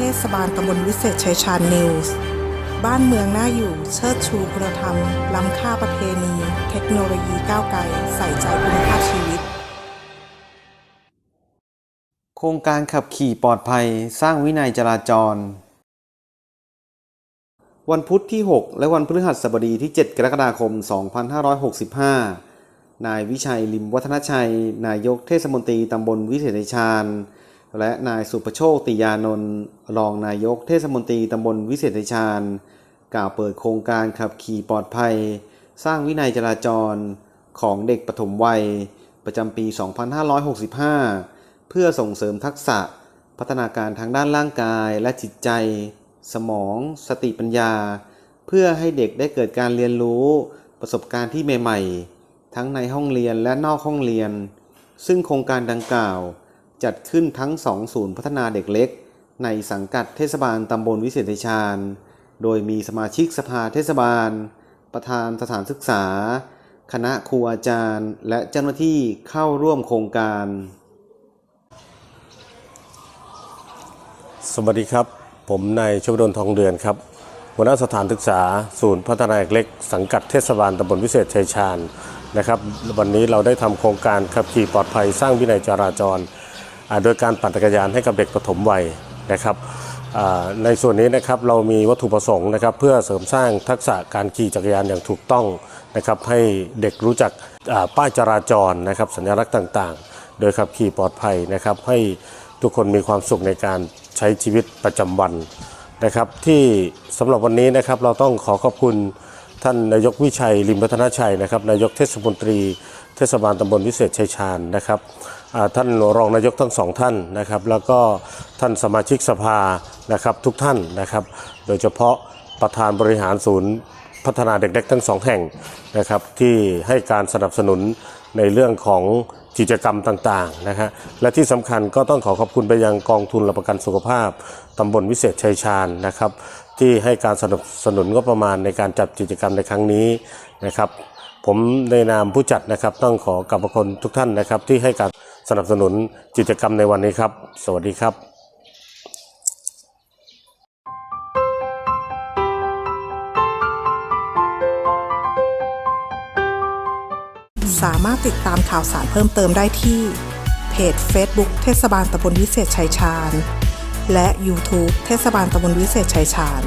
เทศบาลตำบลวิเศษชัยชาญนิวส์ บ้านเมืองน่าอยู่เชิดชูคุณธรรม ล้ำค่าประเพณี เทคโนโลยีก้าวไกล ใส่ใจคุณภาพชีวิต โครงการขับขี่ปลอดภัยสร้างวินัยจราจร วันพุธที่ 6 และวันพฤหัสบดีที่ 7 กรกฎาคม 2565 นายวิชัยลิมวัฒนชัย นายกเทศมนตรีตำบลวิเศษชัยชาญ และนายสุประโชคติยานนท์รองนายกเทศมนตรีตำบลวิเศษชาญกล่าวเปิดโครงการขับขี่ปลอดภัย สร้างวินัยจราจรของเด็กปฐมวัย ประจำปี 2565 เพื่อส่งเสริมทักษะพัฒนาการทางด้านร่างกายและจิตใจ สมอง สติปัญญา เพื่อให้เด็กได้เกิดการเรียนรู้ ประสบการณ์ที่ใหม่ๆ ทั้งในห้องเรียนและนอกห้องเรียน ซึ่งโครงการดังกล่าว จัดขึ้นทั้งสองศูนย์พัฒนาเด็กเล็ก ในสังกัดเทศบาลตำบลวิเศษชัยชาญ โดยมีสมาชิกสภาเทศบาล ประธานสถานศึกษา คณะครูอาจารย์ และเจ้าหน้าที่เข้าร่วมโครงการ สวัสดีครับ ผมนายชวดลทองเดือนครับหัวหน้าสถานศึกษา ศูนย์พัฒนาเด็กเล็ก สังกัดเทศบาลตำบลวิเศษชัยชาญนะครับ วันนี้เราได้ทำโครงการขับขี่ปลอดภัยสร้างวินัยจราจร โดยการปั่นจักรยานให้กับเด็กปฐมวัยนะครับในส่วนนี้นะครับเรามีวัตถุประสงค์นะครับเพื่อเสริมสร้างทักษะการขี่จักรยานอย่างถูกต้องนะครับให้เด็กรู้จักป้ายจราจรนะครับสัญลักษณ์ต่างๆ โดยขับขี่ปลอดภัยนะครับให้ทุกคนมีความสุขในการใช้ชีวิตประจำวันนะครับที่สำหรับวันนี้นะครับเราต้องขอขอบคุณท่านนายกวิชัยลิมพัฒนชัยนะครับนายกเทศมนตรีเทศบาลตำบลวิเศษชัยชาญนะครับ ท่านรองนายกทั้งสองท่านนะครับ แล้วก็ท่านสมาชิกสภานะครับทุกท่านนะครับ โดยเฉพาะประธานบริหารศูนย์พัฒนาเด็กเล็กทั้งสองแห่งนะครับที่ให้การสนับสนุนในเรื่องของกิจกรรมต่างๆนะฮะและที่สำคัญก็ต้องขอขอบคุณไปยังกองทุนรับประกันสุขภาพตำบลวิเศษชัยชาญนะครับ ที่ให้การสนับสนุนงบประมาณในการจัดกิจกรรมในครั้งนี้นะครับ ผมในนามผู้จัดนะครับต้องขอกราบขอบคุณทุกท่านนะครับที่ให้การ สนับสนุนกิจกรรมในวันนี้ครับ สวัสดีครับสามารถติดตามข่าวสารเพิ่มเติมได้ที่ เพจ Facebook เทศบาลตำบลวิเศษชัยชาญ และ YouTube เทศบาลตำบลวิเศษชัยชาญ